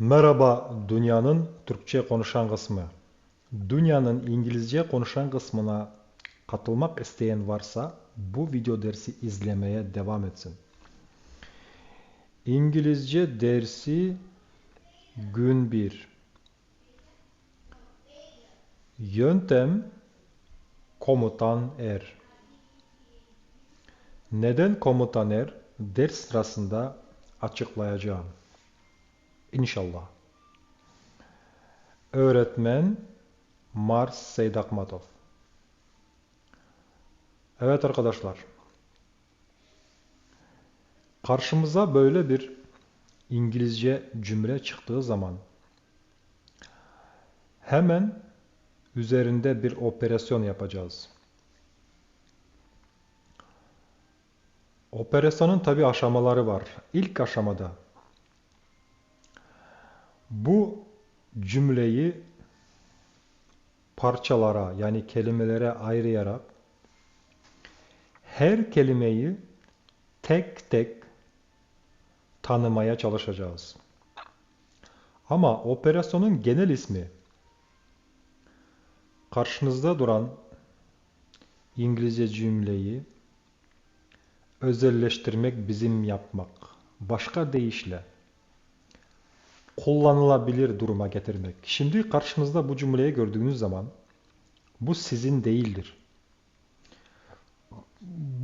Merhaba dünyanın Türkçe konuşan kısmı. Dünyanın İngilizce konuşan kısmına katılmak isteyen varsa bu video dersi izlemeye devam etsin. İngilizce dersi gün 1. Yöntem komutan er. Neden komutan er? Ders sırasında açıklayacağım. İnşallah. Öğretmen Mars Seydakmatov. Evet arkadaşlar. Karşımıza böyle bir İngilizce cümle çıktığı zaman hemen üzerinde bir operasyon yapacağız. Operasyonun tabi aşamaları var. İlk aşamada bu cümleyi parçalara yani kelimelere ayırarak her kelimeyi tek tek tanımaya çalışacağız. Ama operasyonun genel ismi karşınızda duran İngilizce cümleyi özelleştirmek, bizim yapmak. Başka deyişle kullanılabilir duruma getirmek. Şimdi karşınızda bu cümleyi gördüğünüz zaman bu sizin değildir.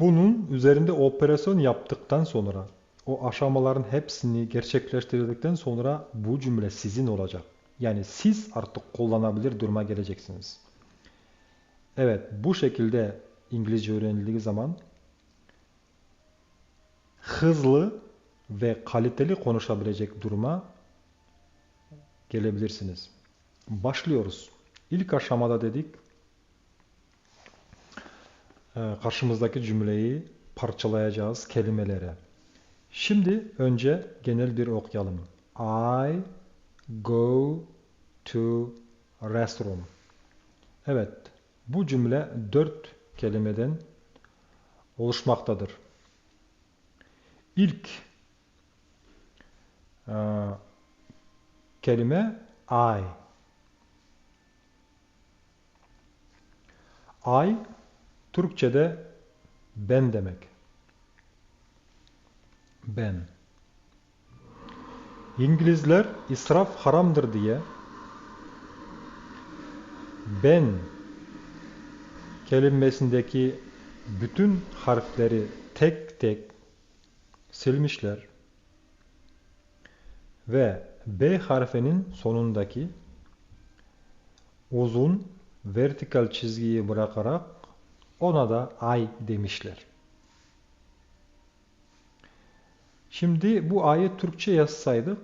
Bunun üzerinde operasyon yaptıktan sonra o aşamaların hepsini gerçekleştirdikten sonra bu cümle sizin olacak. Yani siz artık kullanabilir duruma geleceksiniz. Evet bu şekilde İngilizce öğrenildiği zaman hızlı ve kaliteli konuşabilecek duruma gelebilirsiniz. Başlıyoruz. İlk aşamada dedik e, karşımızdaki cümleyi parçalayacağız kelimelere. Şimdi önce genel bir okuyalım. I go to restroom. Evet, bu cümle dört kelimeden oluşmaktadır. İlk e, kelime I. I Türkçe'de ben demek. Ben. İngilizler israf haramdır diye ben kelimesindeki bütün harfleri tek tek silmişler ve B harfinin sonundaki uzun vertikal çizgiyi bırakarak ona da ay demişler. Şimdi bu ayı Türkçe yazsaydık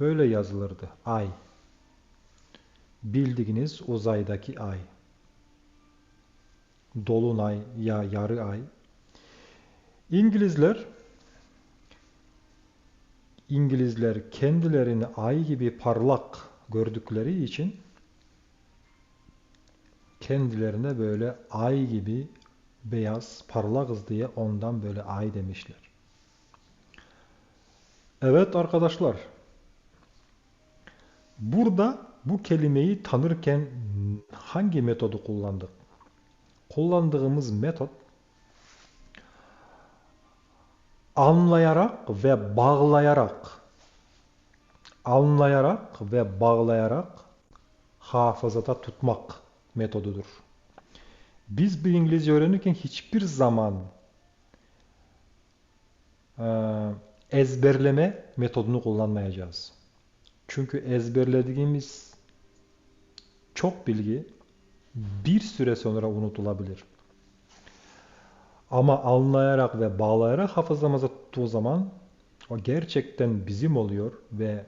böyle yazılırdı. Ay. Bildiğiniz uzaydaki ay. Dolunay ya yarı ay. İngilizler İngilizler kendilerini ay gibi parlak gördükleri için kendilerine böyle ay gibi beyaz parlakız diye ondan böyle ay demişler. Evet arkadaşlar. Burada bu kelimeyi tanırken hangi metodu kullandık? Kullandığımız metot anlayarak ve bağlayarak anlayarak ve bağlayarak hafızada tutmak metodudur. Biz bir İngilizce öğrenirken hiçbir zaman e, ezberleme metodunu kullanmayacağız. Çünkü ezberlediğimiz çok bilgi bir süre sonra unutulabilir. Ama anlayarak ve bağlayarak hafızamıza tuttuğu zaman o gerçekten bizim oluyor ve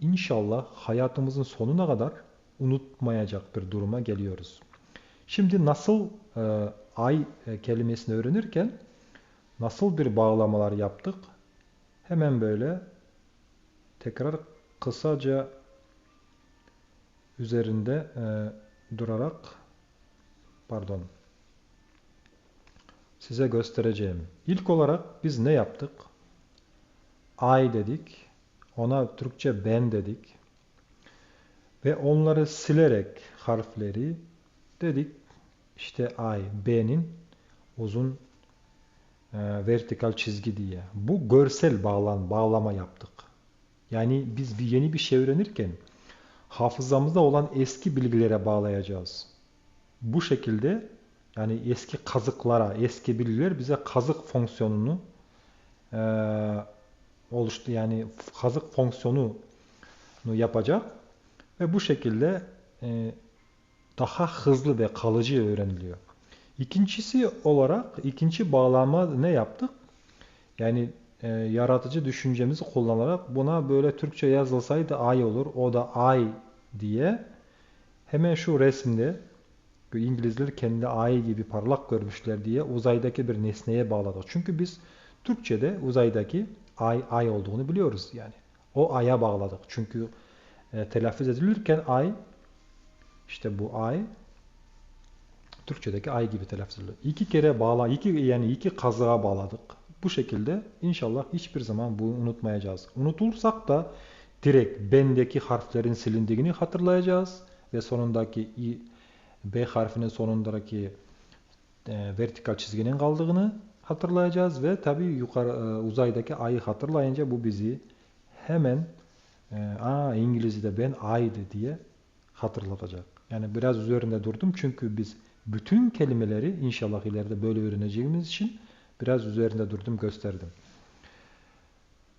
inşallah hayatımızın sonuna kadar unutmayacak bir duruma geliyoruz. Şimdi nasıl e, ay e, kelimesini öğrenirken nasıl bir bağlamalar yaptık? Hemen böyle tekrar kısaca üzerinde e, durarak pardon size göstereceğim. İlk olarak biz ne yaptık? I dedik. Ona Türkçe ben dedik. Ve onları silerek harfleri dedik işte I, B'nin uzun e, vertikal çizgi diye. Bu görsel bağlan, bağlama yaptık. Yani biz bir yeni bir şey öğrenirken hafızamızda olan eski bilgilere bağlayacağız. Bu şekilde yani eski kazıklara, eski bilgiler bize kazık fonksiyonunu e, oluştu. Yani kazık fonksiyonunu yapacak ve bu şekilde e, daha hızlı ve kalıcı öğreniliyor. İkincisi olarak ikinci bağlama ne yaptık? Yani e, yaratıcı düşüncemizi kullanarak buna böyle Türkçe yazılsaydı ay olur. O da ay diye hemen şu resimde İngilizler kendi ay gibi parlak görmüşler diye uzaydaki bir nesneye bağladık. Çünkü biz Türkçe'de uzaydaki ay ay olduğunu biliyoruz yani. O aya bağladık. Çünkü e, telaffuz edilirken ay işte bu ay Türkçedeki ay gibi telaffuz ediliyor. İki kere bağla, iki yani iki kazığa bağladık. Bu şekilde inşallah hiçbir zaman bunu unutmayacağız. Unutulsak da direkt bendeki harflerin silindiğini hatırlayacağız ve sonundaki i, B harfinin sonundaki e, vertikal çizginin kaldığını hatırlayacağız ve tabii yukarı e, uzaydaki ayı hatırlayınca bu bizi hemen e, aa İngilizce'de ben aydı diye hatırlatacak. Yani biraz üzerinde durdum çünkü biz bütün kelimeleri inşallah ileride böyle öğreneceğimiz için biraz üzerinde durdum gösterdim.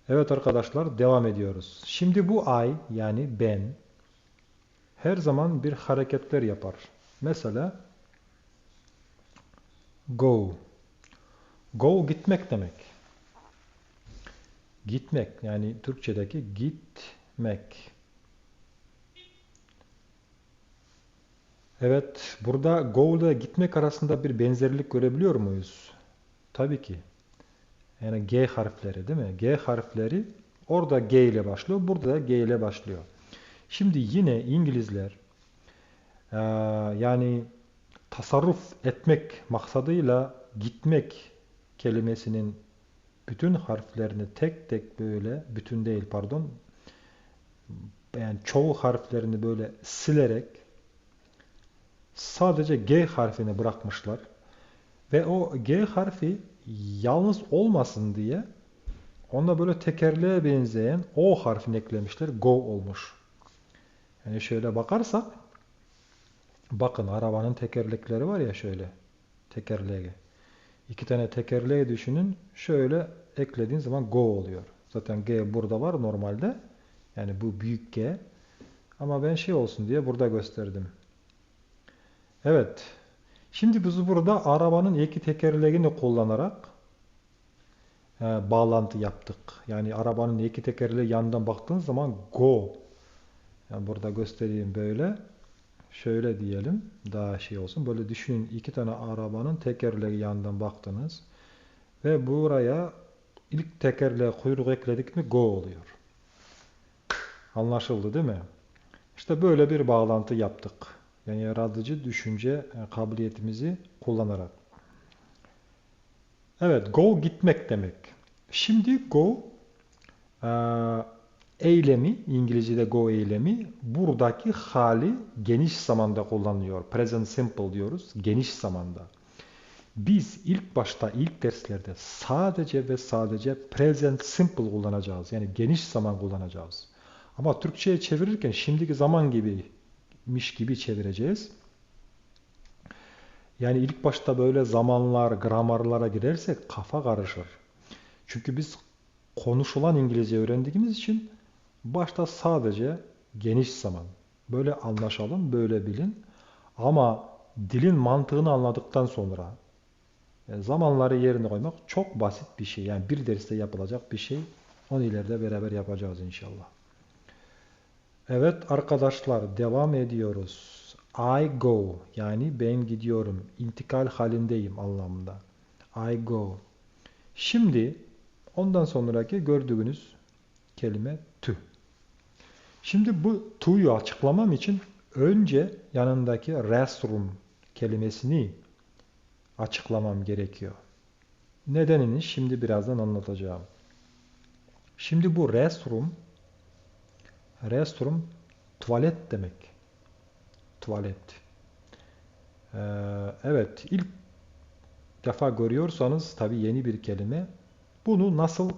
Evet arkadaşlar devam ediyoruz. Şimdi bu ay yani ben her zaman bir hareketler yapar. Mesela go. Go gitmek demek. Gitmek yani Türkçedeki gitmek. Evet, burada go ile gitmek arasında bir benzerlik görebiliyor muyuz? Tabii ki. Yani G harfleri değil mi? G harfleri orada G ile başlıyor, burada da G ile başlıyor. Şimdi yine İngilizler e, yani tasarruf etmek maksadıyla gitmek kelimesinin bütün harflerini tek tek böyle, bütün değil pardon, yani çoğu harflerini böyle silerek sadece G harfini bırakmışlar. Ve o G harfi yalnız olmasın diye onda böyle tekerleğe benzeyen O harfini eklemişler. Go olmuş. Yani şöyle bakarsak bakın arabanın tekerlekleri var ya şöyle tekerleği. İki tane tekerleği düşünün. Şöyle eklediğin zaman Go oluyor. Zaten G burada var normalde. Yani bu büyük G. Ama ben şey olsun diye burada gösterdim. Evet. Şimdi biz burada arabanın iki tekerleğini kullanarak e, bağlantı yaptık. Yani arabanın iki tekerleği yandan baktığınız zaman go. Yani burada göstereyim böyle. Şöyle diyelim. Daha şey olsun. Böyle düşünün iki tane arabanın tekerleği yandan baktınız. Ve buraya ilk tekerleğe kuyruk ekledik mi go oluyor. Anlaşıldı değil mi? İşte böyle bir bağlantı yaptık. Yani yaratıcı düşünce e, kabiliyetimizi kullanarak. Evet, go gitmek demek. Şimdi go e, eylemi, İngilizce'de go eylemi buradaki hali geniş zamanda kullanılıyor. Present simple diyoruz, geniş zamanda. Biz ilk başta, ilk derslerde sadece ve sadece present simple kullanacağız. Yani geniş zaman kullanacağız. Ama Türkçe'ye çevirirken şimdiki zaman gibi miş gibi çevireceğiz. Yani ilk başta böyle zamanlar, gramarlara girersek kafa karışır. Çünkü biz konuşulan İngilizce öğrendiğimiz için başta sadece geniş zaman. Böyle anlaşalım, böyle bilin. Ama dilin mantığını anladıktan sonra yani zamanları yerine koymak çok basit bir şey. Yani bir derste yapılacak bir şey. Onu ileride beraber yapacağız inşallah. Evet arkadaşlar devam ediyoruz. I go yani ben gidiyorum. İntikal halindeyim anlamında. I go. Şimdi ondan sonraki gördüğünüz kelime to. Şimdi bu to'yu açıklamam için önce yanındaki restroom kelimesini açıklamam gerekiyor. Nedenini şimdi birazdan anlatacağım. Şimdi bu restroom Restroom tuvalet demek. Tuvalet. Ee, evet, ilk defa görüyorsanız tabii yeni bir kelime. Bunu nasıl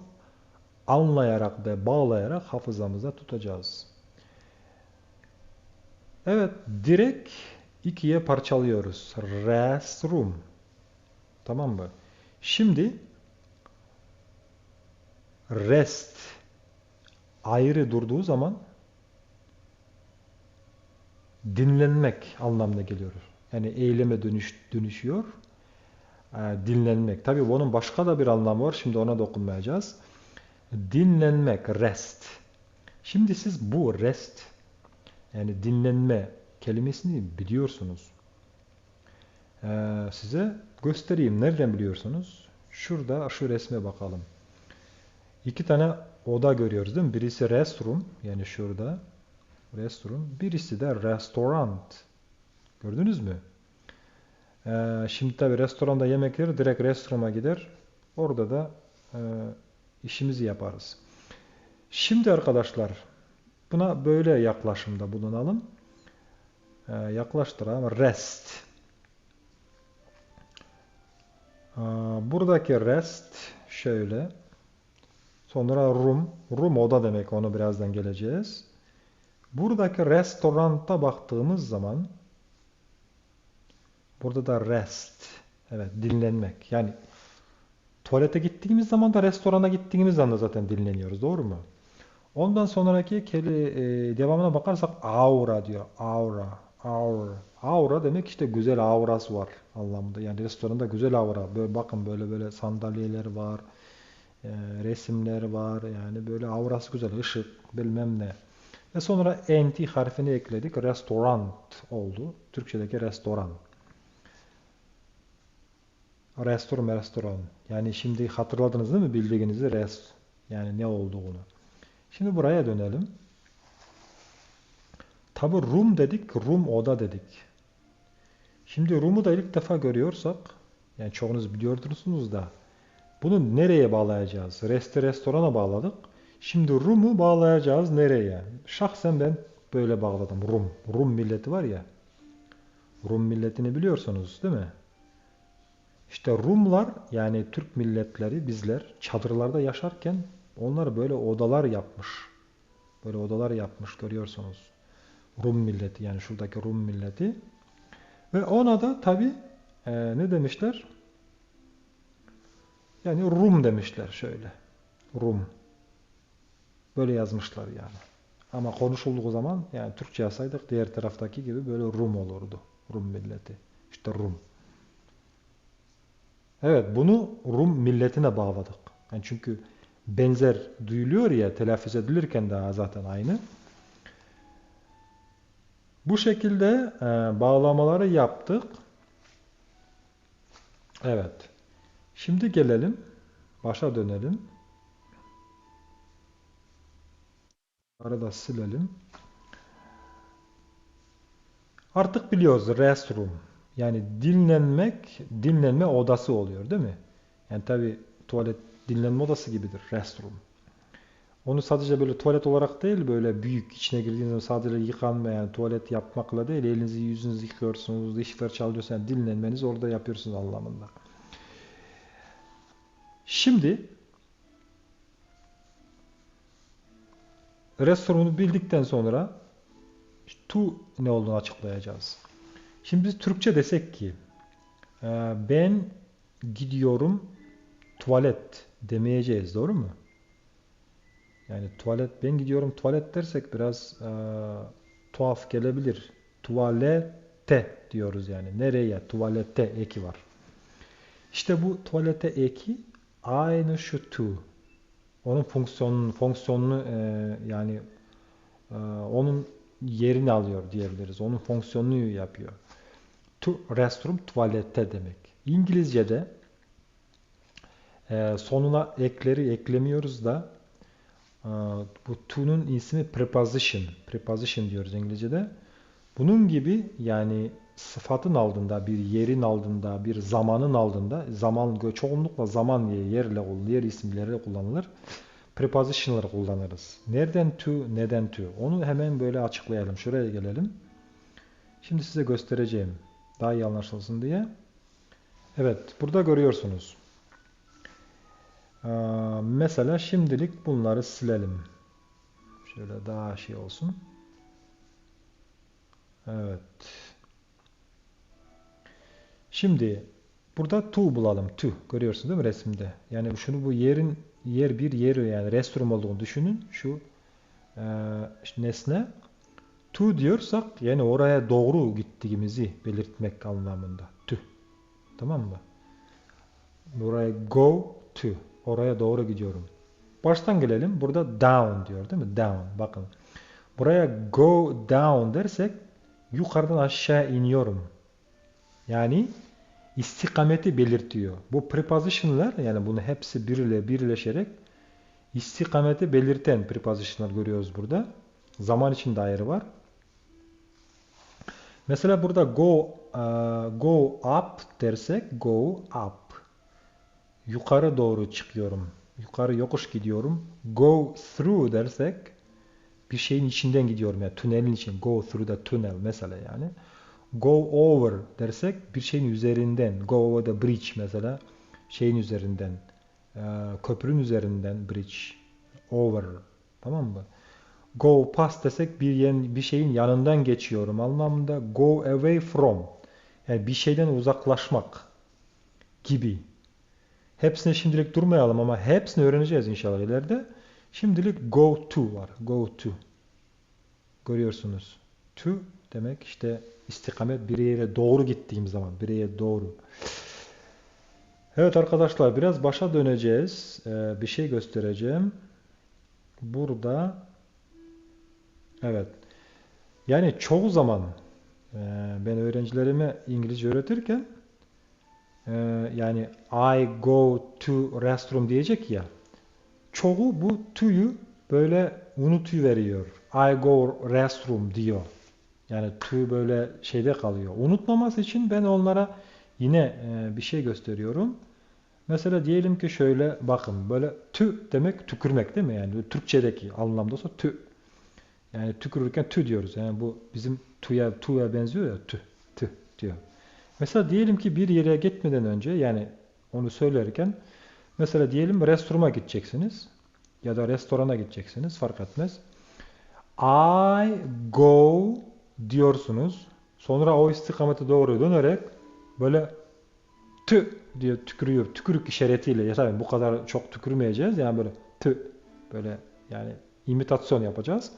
anlayarak ve bağlayarak hafızamıza tutacağız. Evet, direkt ikiye parçalıyoruz. Restroom. Tamam mı? Şimdi rest ayrı durduğu zaman dinlenmek anlamına geliyor. Yani eyleme dönüş, dönüşüyor. Ee, dinlenmek. Tabii bunun başka da bir anlamı var. Şimdi ona dokunmayacağız. Dinlenmek, rest. Şimdi siz bu rest, yani dinlenme kelimesini biliyorsunuz. Ee, size göstereyim. Nereden biliyorsunuz? Şurada şu resme bakalım. İki tane oda görüyoruz değil mi? Birisi restroom, yani şurada restroom. Birisi de restaurant. Gördünüz mü? Ee, şimdi tabi restoranda yemek yer, direkt restroom'a gider. Orada da e, işimizi yaparız. Şimdi arkadaşlar buna böyle yaklaşımda bulunalım. Ee, yaklaştıralım. Rest. Ee, buradaki rest şöyle. Sonra room. Room oda demek. Onu birazdan geleceğiz. Buradaki restoranta baktığımız zaman burada da rest. Evet dinlenmek. Yani tuvalete gittiğimiz zaman da restorana gittiğimiz zaman da zaten dinleniyoruz. Doğru mu? Ondan sonraki keli, e, devamına bakarsak aura diyor. Aura. Aura. Aura demek işte güzel aurası var anlamında. Yani restoranda güzel aura. Böyle bakın böyle böyle sandalyeler var. e, resimler var. Yani böyle aurası güzel. ışık bilmem ne. Ve sonra nt harfini ekledik. Restaurant oldu. Türkçedeki restoran. Restoran, restoran. Yani şimdi hatırladınız değil mi bildiğinizi rest. Yani ne olduğunu. Şimdi buraya dönelim. Tabi room dedik, room oda dedik. Şimdi room'u da ilk defa görüyorsak, yani çoğunuz biliyordunuz da, bunu nereye bağlayacağız? Reste restorana bağladık. Şimdi room'u bağlayacağız nereye? Şahsen ben böyle bağladım. Rum. Rum milleti var ya. Rum milletini biliyorsunuz değil mi? İşte Rumlar yani Türk milletleri bizler çadırlarda yaşarken onlar böyle odalar yapmış. Böyle odalar yapmış görüyorsunuz. Rum milleti yani şuradaki Rum milleti. Ve ona da tabi ne demişler? Yani Rum demişler şöyle. Rum. Böyle yazmışlar yani. Ama konuşulduğu zaman yani Türkçe yazsaydık diğer taraftaki gibi böyle Rum olurdu. Rum milleti. İşte Rum. Evet bunu Rum milletine bağladık. Yani çünkü benzer duyuluyor ya telaffuz edilirken daha zaten aynı. Bu şekilde e, bağlamaları yaptık. Evet. Şimdi gelelim. Başa dönelim. Arada silelim. Artık biliyoruz restroom. Yani dinlenmek, dinlenme odası oluyor değil mi? Yani tabi tuvalet dinlenme odası gibidir restroom. Onu sadece böyle tuvalet olarak değil böyle büyük içine girdiğinizde sadece yıkanma yani tuvalet yapmakla değil elinizi yüzünüzü yıkıyorsunuz, dişler çalıyorsunuz yani dinlenmenizi orada yapıyorsunuz anlamında. Şimdi restoranı bildikten sonra to ne olduğunu açıklayacağız. Şimdi biz Türkçe desek ki e, ben gidiyorum tuvalet demeyeceğiz doğru mu? Yani tuvalet ben gidiyorum tuvalet dersek biraz e, tuhaf gelebilir. Tuvalete diyoruz yani. Nereye? Tuvalete eki var. İşte bu tuvalete eki aynı şu to. Onun fonksiyonunu, fonksiyonunu e, yani e, onun yerini alıyor diyebiliriz. Onun fonksiyonunu yapıyor. To restroom tuvalette demek. İngilizce'de e, sonuna ekleri eklemiyoruz da e, bu to'nun ismi preposition. Preposition diyoruz İngilizce'de. Bunun gibi yani sıfatın aldığında, bir yerin aldığında, bir zamanın aldığında, zaman çoğunlukla zaman yerle yer isimleriyle kullanılır. preposition'ları kullanırız. Nereden to, neden to? Onu hemen böyle açıklayalım. Şuraya gelelim. Şimdi size göstereceğim. Daha iyi anlaşılsın diye. Evet, burada görüyorsunuz. Ee, mesela şimdilik bunları silelim. Şöyle daha şey olsun. Evet. Şimdi burada to bulalım. To. Görüyorsunuz değil mi resimde? Yani şunu bu yerin yer bir yeri yani restroom olduğunu düşünün. Şu e, nesne to diyorsak yani oraya doğru gittiğimizi belirtmek anlamında. To. Tamam mı? Buraya go to. Oraya doğru gidiyorum. Baştan gelelim. Burada down diyor değil mi? Down. Bakın. Buraya go down dersek yukarıdan aşağı iniyorum. Yani istikameti belirtiyor. Bu preposition'lar yani bunu hepsi bir ile birleşerek istikameti belirten preposition'lar görüyoruz burada. Zaman için de ayrı var. Mesela burada go uh, go up dersek go up. Yukarı doğru çıkıyorum. Yukarı yokuş gidiyorum. Go through dersek bir şeyin içinden gidiyorum yani tünelin için. Go through the tunnel mesela yani. Go over dersek bir şeyin üzerinden. Go over the bridge mesela şeyin üzerinden. E, köprünün üzerinden bridge. Over. Tamam mı? Go past desek bir, yen, bir şeyin yanından geçiyorum anlamında. Go away from. Yani bir şeyden uzaklaşmak gibi. Hepsine şimdilik durmayalım ama hepsini öğreneceğiz inşallah ileride. Şimdilik go to var. Go to. Görüyorsunuz. To demek işte istikamet bir yere doğru gittiğim zaman. Bir yere doğru. Evet arkadaşlar biraz başa döneceğiz. Ee, bir şey göstereceğim. Burada evet. Yani çoğu zaman e, ben öğrencilerime İngilizce öğretirken e, yani I go to restroom diyecek ya çoğu bu to'yu böyle unutuveriyor. I go restroom diyor. Yani to böyle şeyde kalıyor. Unutmaması için ben onlara yine e, bir şey gösteriyorum. Mesela diyelim ki şöyle bakın böyle tü demek tükürmek değil mi? Yani Türkçedeki anlamda olsa tü. Yani tükürürken tü diyoruz. Yani bu bizim tuya tuya benziyor ya tü tü diyor. Mesela diyelim ki bir yere gitmeden önce yani onu söylerken mesela diyelim restorana gideceksiniz ya da restorana gideceksiniz fark etmez. I go diyorsunuz. Sonra o istikamete doğru dönerek böyle tü diye tükürüyor. Tükürük işaretiyle. Ya tabii bu kadar çok tükürmeyeceğiz. Yani böyle tü böyle yani imitasyon yapacağız.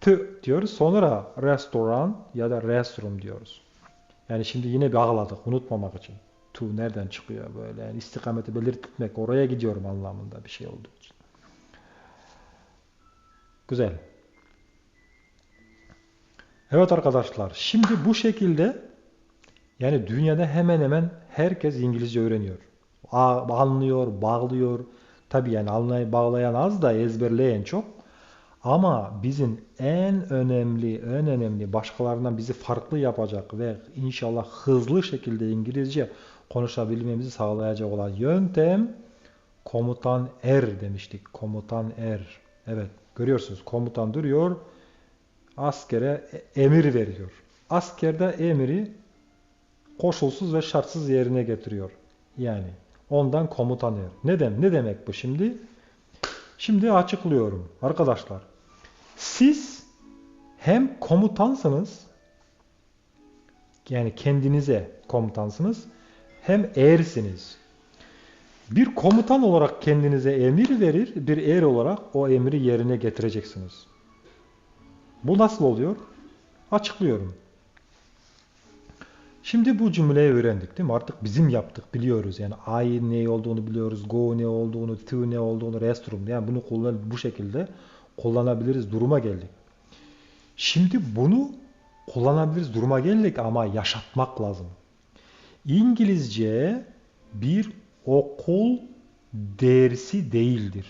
Tü diyoruz. Sonra restoran ya da restroom diyoruz. Yani şimdi yine bir ağladık unutmamak için. Tu nereden çıkıyor böyle yani istikameti belirtmek oraya gidiyorum anlamında bir şey olduğu için. Güzel. Evet arkadaşlar şimdi bu şekilde yani dünyada hemen hemen herkes İngilizce öğreniyor. Anlıyor, bağlıyor. Tabii yani anlay bağlayan az da ezberleyen çok. Ama bizim en önemli, en önemli başkalarından bizi farklı yapacak ve inşallah hızlı şekilde İngilizce konuşabilmemizi sağlayacak olan yöntem komutan er demiştik. Komutan er. Evet görüyorsunuz komutan duruyor askere emir veriyor. Asker de emiri koşulsuz ve şartsız yerine getiriyor. Yani ondan komutan er. Neden? Ne demek bu şimdi? Şimdi açıklıyorum arkadaşlar. Siz hem komutansınız yani kendinize komutansınız hem ersiniz. Bir komutan olarak kendinize emir verir, bir er olarak o emri yerine getireceksiniz. Bu nasıl oluyor? Açıklıyorum. Şimdi bu cümleyi öğrendik değil mi? Artık bizim yaptık biliyoruz. Yani I ne olduğunu biliyoruz, go ne olduğunu, to ne olduğunu, restroom. Yani bunu kullan bu şekilde kullanabiliriz duruma geldik. Şimdi bunu kullanabiliriz duruma geldik ama yaşatmak lazım. İngilizce bir okul dersi değildir.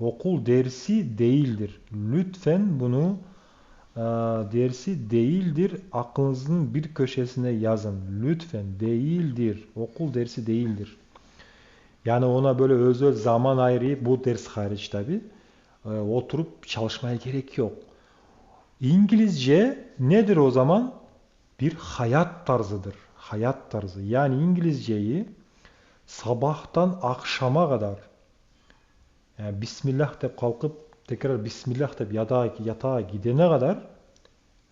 Okul dersi değildir. Lütfen bunu e, dersi değildir. Aklınızın bir köşesine yazın. Lütfen değildir. Okul dersi değildir. Yani ona böyle özel zaman ayırıp bu ders hariç tabi oturup çalışmaya gerek yok. İngilizce nedir o zaman? Bir hayat tarzıdır. Hayat tarzı. Yani İngilizceyi sabahtan akşama kadar yani Bismillah de kalkıp tekrar Bismillah de yatağa gidene kadar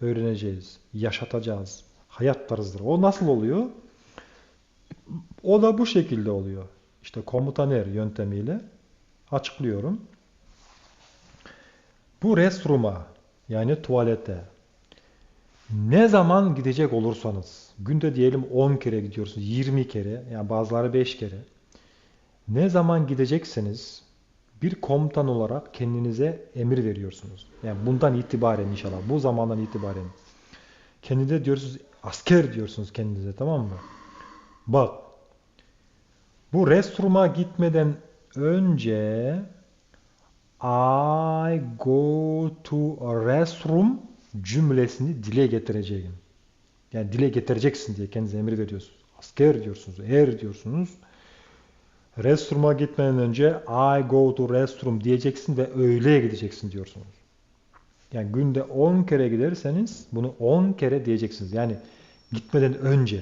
öğreneceğiz. Yaşatacağız. Hayat tarzıdır. O nasıl oluyor? O da bu şekilde oluyor. İşte komutaner yöntemiyle açıklıyorum. Bu restroom'a yani tuvalete ne zaman gidecek olursanız günde diyelim 10 kere gidiyorsunuz 20 kere yani bazıları 5 kere ne zaman gidecekseniz bir komutan olarak kendinize emir veriyorsunuz. Yani bundan itibaren inşallah bu zamandan itibaren kendinize diyorsunuz asker diyorsunuz kendinize tamam mı? Bak bu restroom'a gitmeden önce I go to a restroom cümlesini dile getireceğim. Yani dile getireceksin diye kendinize emir veriyorsunuz. Asker diyorsunuz, er diyorsunuz. Restroom'a gitmeden önce I go to restroom diyeceksin ve öğleye gideceksin diyorsunuz. Yani günde 10 kere giderseniz bunu 10 kere diyeceksiniz. Yani gitmeden önce.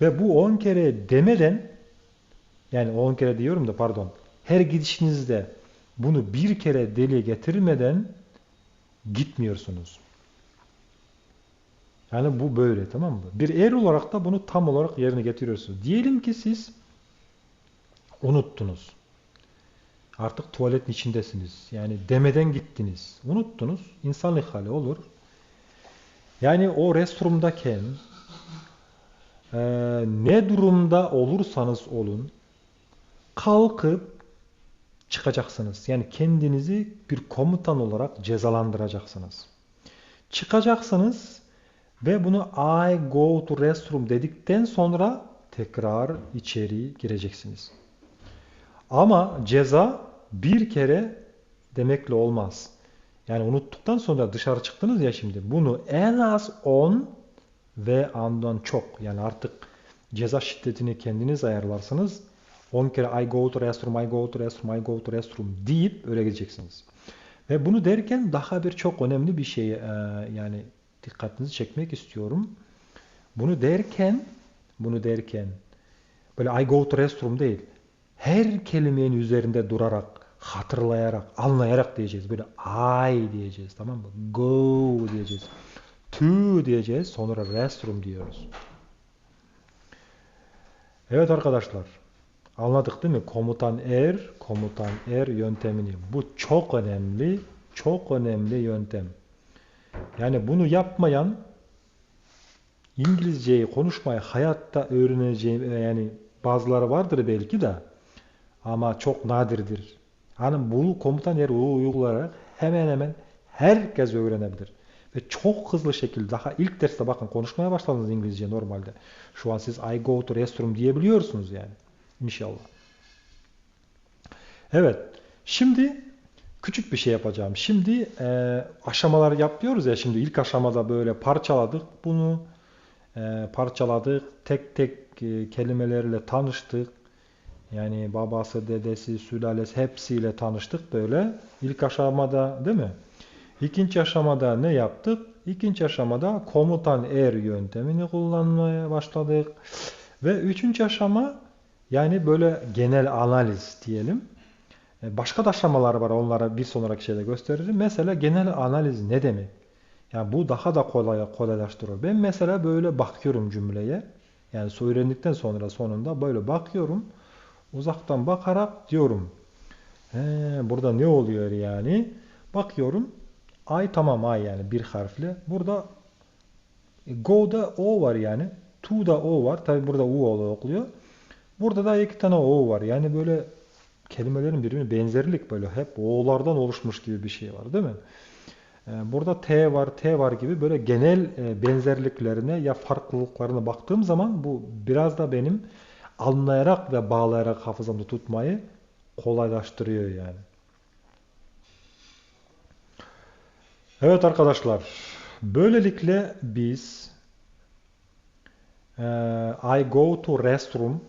Ve bu 10 kere demeden yani 10 kere diyorum da pardon. Her gidişinizde bunu bir kere deli getirmeden gitmiyorsunuz. Yani bu böyle tamam mı? Bir er olarak da bunu tam olarak yerine getiriyorsunuz. Diyelim ki siz unuttunuz. Artık tuvaletin içindesiniz. Yani demeden gittiniz. Unuttunuz. İnsanlık hali olur. Yani o restroom'dayken e, ne durumda olursanız olun kalkıp çıkacaksınız. Yani kendinizi bir komutan olarak cezalandıracaksınız. Çıkacaksınız ve bunu I go to restroom dedikten sonra tekrar içeri gireceksiniz. Ama ceza bir kere demekle olmaz. Yani unuttuktan sonra dışarı çıktınız ya şimdi. Bunu en az 10 ve andan çok. Yani artık ceza şiddetini kendiniz ayarlarsınız. 10 kere I go to restroom, I go to restroom, I go to restroom deyip öyle gideceksiniz. Ve bunu derken daha bir çok önemli bir şey yani dikkatinizi çekmek istiyorum. Bunu derken bunu derken böyle I go to restroom değil. Her kelimenin üzerinde durarak, hatırlayarak, anlayarak diyeceğiz. Böyle I diyeceğiz tamam mı? Go diyeceğiz. To diyeceğiz. Sonra restroom diyoruz. Evet arkadaşlar. Anladık değil mi? Komutan er, komutan er yöntemini. Bu çok önemli, çok önemli yöntem. Yani bunu yapmayan İngilizceyi konuşmayı hayatta öğreneceğim yani bazıları vardır belki de ama çok nadirdir. Hani bu komutan yer uygulayarak hemen hemen herkes öğrenebilir. Ve çok hızlı şekilde daha ilk derste bakın konuşmaya başladınız İngilizce normalde. Şu an siz I go to restroom diyebiliyorsunuz yani. İnşallah. Evet. Şimdi küçük bir şey yapacağım. Şimdi e, aşamalar yapıyoruz ya. Şimdi ilk aşamada böyle parçaladık bunu. E, parçaladık. Tek tek e, kelimelerle tanıştık. Yani babası, dedesi, sülalesi hepsiyle tanıştık böyle. İlk aşamada değil mi? İkinci aşamada ne yaptık? İkinci aşamada komutan er yöntemini kullanmaya başladık. Ve üçüncü aşama yani böyle genel analiz diyelim. E, başka da var onlara bir sonraki şeyde gösteririm. Mesela genel analiz ne demek? Yani bu daha da kolay kolaylaştırıyor. Ben mesela böyle bakıyorum cümleye. Yani öğrendikten sonra sonunda böyle bakıyorum. Uzaktan bakarak diyorum. He, burada ne oluyor yani? Bakıyorum. Ay tamam ay yani bir harfle. Burada go'da o var yani. To'da o var. Tabi burada u oluyor. Burada da iki tane o var. Yani böyle kelimelerin birbirine benzerlik böyle hep o'lardan oluşmuş gibi bir şey var değil mi? Ee, burada T var, T var gibi böyle genel e, benzerliklerine ya farklılıklarına baktığım zaman bu biraz da benim anlayarak ve bağlayarak hafızamda tutmayı kolaylaştırıyor yani. Evet arkadaşlar, böylelikle biz e, I go to restroom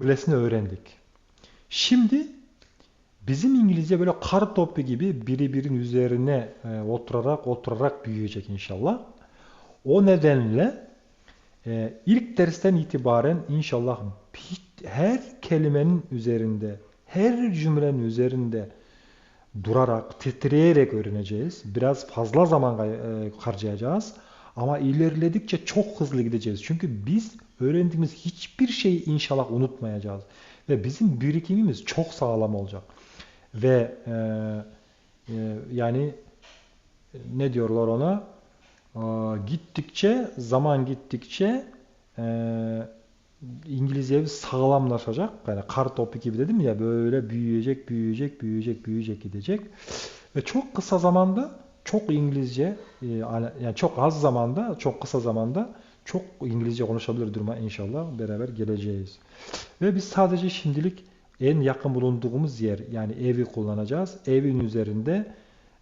cümlesini öğrendik. Şimdi bizim İngilizce böyle kar topu gibi biri birinin üzerine e, oturarak oturarak büyüyecek inşallah. O nedenle e, ilk dersten itibaren inşallah her kelimenin üzerinde, her cümlenin üzerinde durarak, titreyerek öğreneceğiz. Biraz fazla zaman e, harcayacağız. Ama ilerledikçe çok hızlı gideceğiz. Çünkü biz öğrendiğimiz hiçbir şeyi inşallah unutmayacağız. Ve bizim birikimimiz çok sağlam olacak. Ve e, e, yani ne diyorlar ona? Aa, gittikçe, zaman gittikçe e, İngilizce sağlamlaşacak. Yani kar topu gibi dedim ya böyle büyüyecek, büyüyecek, büyüyecek, büyüyecek gidecek. Ve çok kısa zamanda çok İngilizce e, yani çok az zamanda, çok kısa zamanda çok İngilizce konuşabilir duruma inşallah beraber geleceğiz. Ve biz sadece şimdilik en yakın bulunduğumuz yer yani evi kullanacağız. Evin üzerinde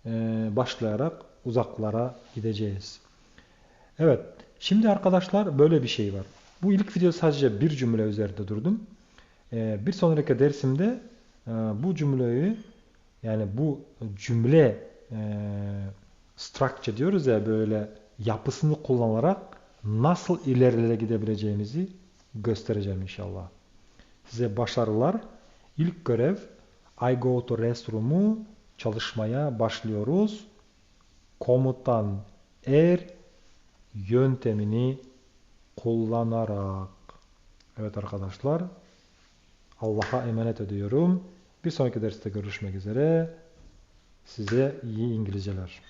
e, başlayarak uzaklara gideceğiz. Evet. Şimdi arkadaşlar böyle bir şey var. Bu ilk video sadece bir cümle üzerinde durdum. Ee, bir sonraki dersimde e, bu cümleyi yani bu cümle e, structure diyoruz ya böyle yapısını kullanarak nasıl ilerilere gidebileceğimizi göstereceğim inşallah. Size başarılar. İlk görev I go to restroom'u çalışmaya başlıyoruz. Komutan er yöntemini kullanarak. Evet arkadaşlar. Allah'a emanet ediyorum. Bir sonraki derste görüşmek üzere. Size iyi İngilizceler.